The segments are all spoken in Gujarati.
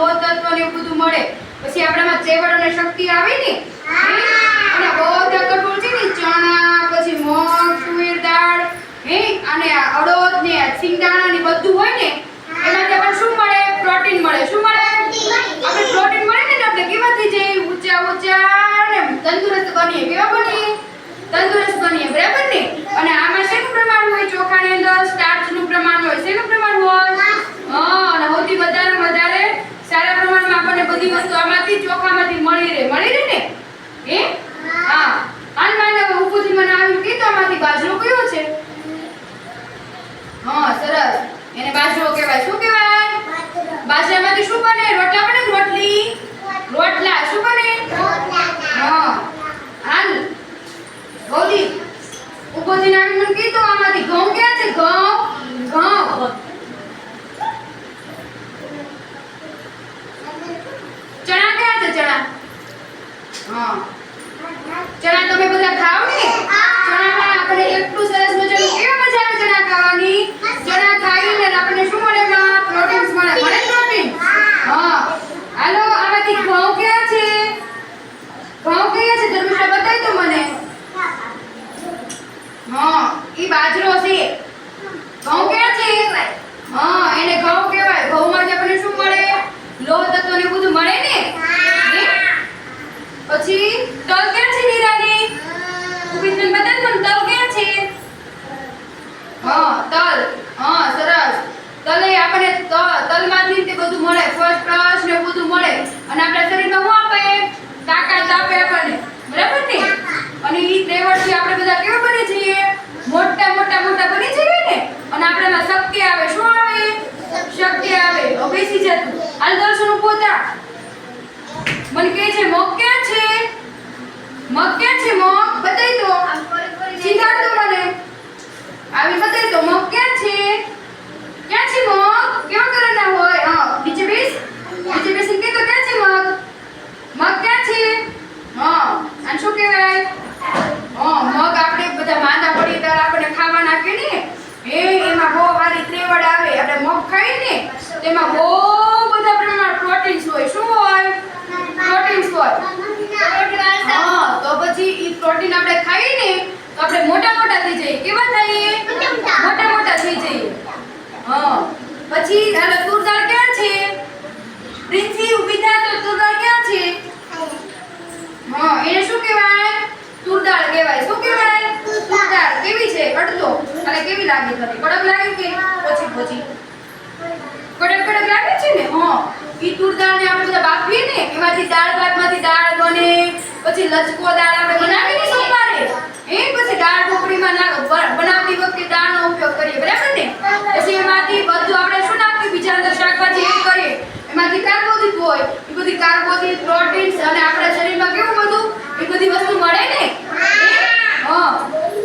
લોહ તત્વ ને એવું બધું મળે. પછી આપણામાં ચેવડ અને શક્તિ આવે ને? અને બહુ કઠોળ છે ને ચણા પછી મગ તુવેર દાળ હે? અને અડદ ને સિંગદાણા ને બધું હોય ને એમાંથી આપણને શું મળે? પ્રોટીન મળે. શું મળે? આપણે પ્રોટીન મળે ને એટલે બધી વસ્તુ આમાંથી ચોખામાંથી મળી રહે. મળી રહે ને? હે? હા. હાલ માનવ ઉપરથી મને આવ્યું કે તો આમાંથી બાજરો કયો છે? હા, સરસ. એને બાજરો કહેવાય. શું કહેવાય? બાજરામાંથી શું બને? રોટલા બને રોટલી? રોટલા. શું બને? હા. હાલ. ગૌરી ઊભો નામ મને કીધું આમાંથી ઘઉં ક્યાં છે? ઘઉં. ઘઉં ચણા ક્યાં છે ચણા હા ચણા તમે બધા ખાવ ને? ચણામાં આપણે એટલું સરસ મજાનું કેવું મજા આવે ચણા ખાવાની ચણા ખાઈને આપણને શું મળે એમાં પ્રોટીન્સ મળે મળે પ્રોટીન હા હાલો આમાંથી ઘઉં ક્યાં છે ઘઉં ક્યાં છે ધર્મિષ્ઠા બતાવી તો મને હા ઈ બાજરો છે ઘઉં ક્યાં છે હા એને ઘઉં કહેવાય ઘઉંમાંથી આપણને શું મળે લોહ તત્વ ને બધું મળે ને હે? પછી તલ ક્યાં છે નિરાલી ઊભી થઈને બતાવ મને તલ ક્યાં છે હા તલ હા સરસ તલ એ આપણને ત- તલમાંથી તે બધું મળે ફોસ્ફરસ ને બધું મળે અને આપણા શરીરમાં શું આપે તાકાત આપે આપણને બરાબર ને અને ઈ ત્રેવડથી આપણે બધા કેવા બની જઈએ મોટા મોટા મોટા બની જઈએ ને અને આપણામાં શક્તિ આવે શું આવે શક્તિ આવે હવે બેસી જતું હાલ દર્શન પોતા મને કહે છે મગ ક્યાં છે મગ ક્યાં છે મગ? બતાઈ દો. શીખાડ દો મને. આવી બતાઈ દો મગ ક્યાં છે? ક્યાં છે મગ? કેવા કલરના હોય? હા નીચે બેસ. નીચે બેસીને કે તો ક્યાં છે મગ? મગ ક્યાં છે? હા આને શું કહેવાય? હા મગ આપણે બધા માંદા પડી ત્યારે આપણે ખાવા નાખે ને એ એમાં બહુ સારી ત્રેવડ આવે. આપણે મગ ખાઈ ને તેમાં બહુ બધા પ્રમાણ પ્રોટીન્સ હોય શું હોય પ્રોટીન્સ હોય હા તો પછી ઈ પ્રોટીન આપણે ખાઈએ ને તો આપણે મોટા મોટા થઈ જઈએ. કેવા થઈએ? મોટા મોટા થઈ જઈએ. હા. પછી હાલો તુરદાળ ક્યાં છે? પ્રિન્સી ઊભી થા તો તુરદાળ ક્યાં છે? હા, એને શું કહેવાય? તુરદાળ કહેવાય. શું કહેવાય? તુરદાળ. કેવી છે? કડતો. અને કેવી લાગે તને? કડક લાગે કે પછી પછી કડક કડક લાગે છે ને? હા. ઈ તુર દાળને આપણે બધા બાફીએ ને, એમાંથી દાળ ભાતમાંથી દાળ બને, પછી લચકો દાળ આપણે બનાવીએ ને સોમવારે એ પછી દાળ ઢોકળીમાં નાખ બનાવતી વખતે દાળનો ઉપયોગ કરીએ, બરાબર ને? પછી એમાંથી બધું આપણે શું નાખીએ બીજા અંદર શાકભાજી એડ કરીએ. એમાંથી કાર્બોદિત હોય, એ બધી કાર્બોદિત, પ્રોટીન્સ અને આપણા શરીરમાં કેવું બધું? એ બધી વસ્તુ મળે ને? હા?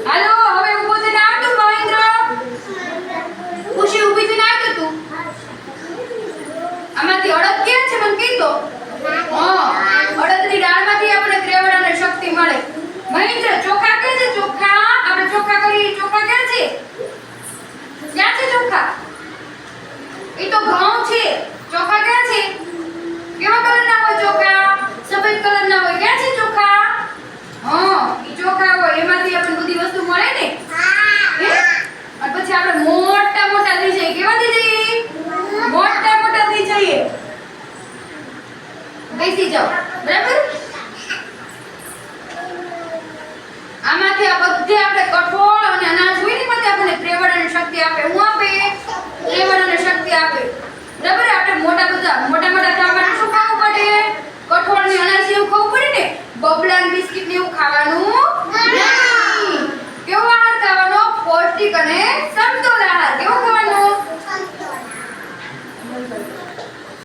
હાલો, હવે ઊભો થઈને આવતું મહેન્દ્ર. ખુશી ઊભી થઈને આવતું તું આમાંથી અડદ ક્યાં છે? મને કહી દો. હા, અડદની દાળમાંથી આપણને ત્રેવડ અને શક્તિ મળે. મહેન્દ્ર ચોખા કે છે ચોખા કરીએ ચોખા ક્યાં છે ક્યાં છે ચોખા એ તો ઘઉં છે ચોખા ક્યાં છે કેવા કલરના હોય ચોખા સફેદ કલરના હોય ક્યાં છે ચોખા હા એ ચોખા હોય એમાંથી આપણને બધી વસ્તુ મળે ને હે? અને પછી આપણે મોટા મોટા થઈ જઈએ કેવા થઈ જઈએ મોટા મોટા થઈ જઈએ બેસી જાઓ બરાબર આમાંથી આ બધે આપણે કઠોળ અને અનાજ હોય ને બધે આપણને ત્રેવડ અને શક્તિ આપે હું આપે ત્રેવડ આપે બરાબર? આપણે મોટા બધા, મોટા મોટા થવા શું ખાવું પડે? કઠોળ ને અનાજ એવું ખાવું પડે ને? બબલા બિસ્કિટ ને એવું ખાવાનું